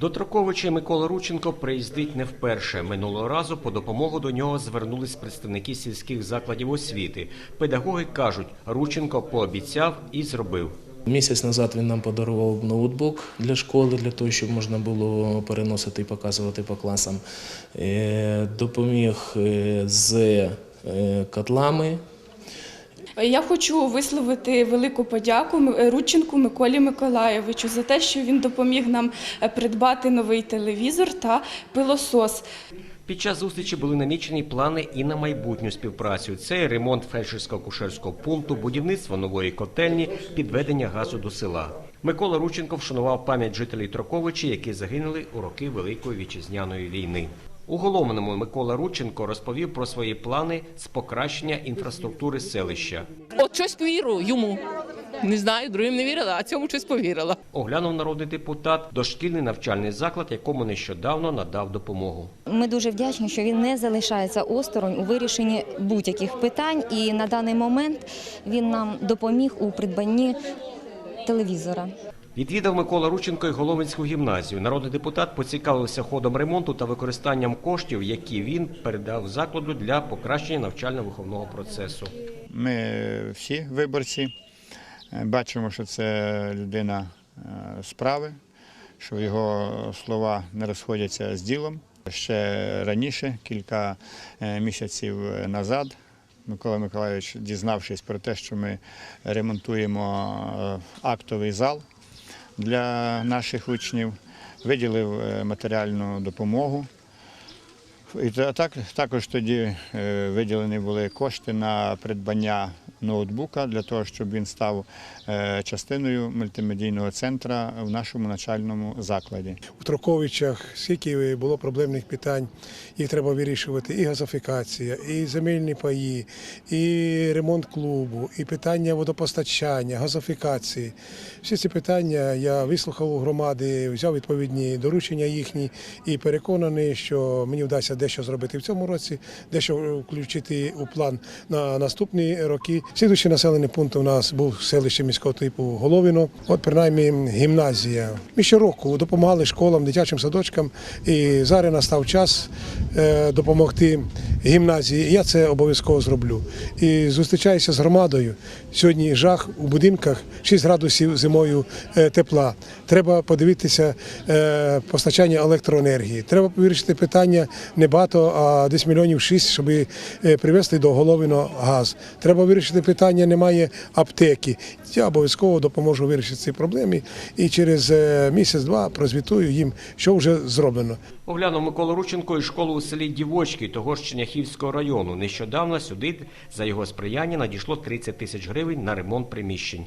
До Троковича Микола Рученко приїздить не вперше. Минулого разу по допомогу до нього звернулись представники сільських закладів освіти. Педагоги кажуть, Рученко пообіцяв і зробив. Місяць назад він нам подарував ноутбук для школи, для того, щоб можна було переносити і показувати по класам. Е, Допоміг е, з е, котлами. Я хочу висловити велику подяку М- Рудченку Миколі Миколаєвичу за те, що він допоміг нам е, придбати новий телевізор та пилосос. Під час зустрічі були намічені плани і на майбутню співпрацю. Це ремонт фельдшерсько-кушерського пункту, будівництво нової котельні, підведення газу до села. Микола Рученко вшанував пам'ять жителів Троковичі, які загинули у роки Великої вітчизняної війни. У головному Микола Рученко розповів про свої плани з покращення інфраструктури селища. От щось повіру йому. Не знаю, другим не вірила, а цьому щось повірила. Оглянув народний депутат дошкільний навчальний заклад, якому нещодавно надав допомогу. Ми дуже вдячні, що він не залишається осторонь у вирішенні будь-яких питань, і на даний момент він нам допоміг у придбанні телевізора. Відвідав Микола Рученко й Головинську гімназію. Народний депутат поцікавився ходом ремонту та використанням коштів, які він передав закладу для покращення навчально-виховного процесу. Ми всі виборці е, бачимо, що це людина е, справи, що його слова не розходяться з ділом. Ще раніше, кілька е, місяців назад, Микола Миколайович, дізнавшись про те, що ми ремонтуємо актовий зал для наших учнів, виділив е, матеріальну допомогу. І та- так, також тоді е, виділені були кошти на придбання ноутбука для того, щоб він став е, частиною мультимедійного центру в нашому навчальному закладі. у Троковичах скільки було проблемних питань, їх треба вирішувати. І газифікація, і земельні паї, і ремонт клубу, і питання водопостачання, газифікації. Всі ці питання я вислухав у громади, взяв відповідні доручення їхні і переконаний, що мені вдасться дещо зробити в цьому році, дещо включити у план на наступні роки. Слідуючий населений пункт у нас був селище міського типу Головино. От принаймні гімназія. Ми щороку допомагали школам, дитячим садочкам, і зараз настав час е, допомогти гімназії. Я це обов'язково зроблю. І зустрічаюся з громадою. Сьогодні жах у будинках 6 градусів зимою е, тепла. Треба подивитися е, постачання електроенергії. Треба вирішити питання не багато, а десь мільйонів шість, щоб привезти до Головино газ. Треба вирішити питання, немає аптеки. Я обов'язково допоможу вирішити ці проблеми і через е, місяць-два прозвітую їм, що вже зроблено. Оглянув Микола Рученко і школу у селі Дівочки того ж Черняхівського району. Нещодавно сюди за його сприяння надійшло 30 тисяч гривень на ремонт приміщень.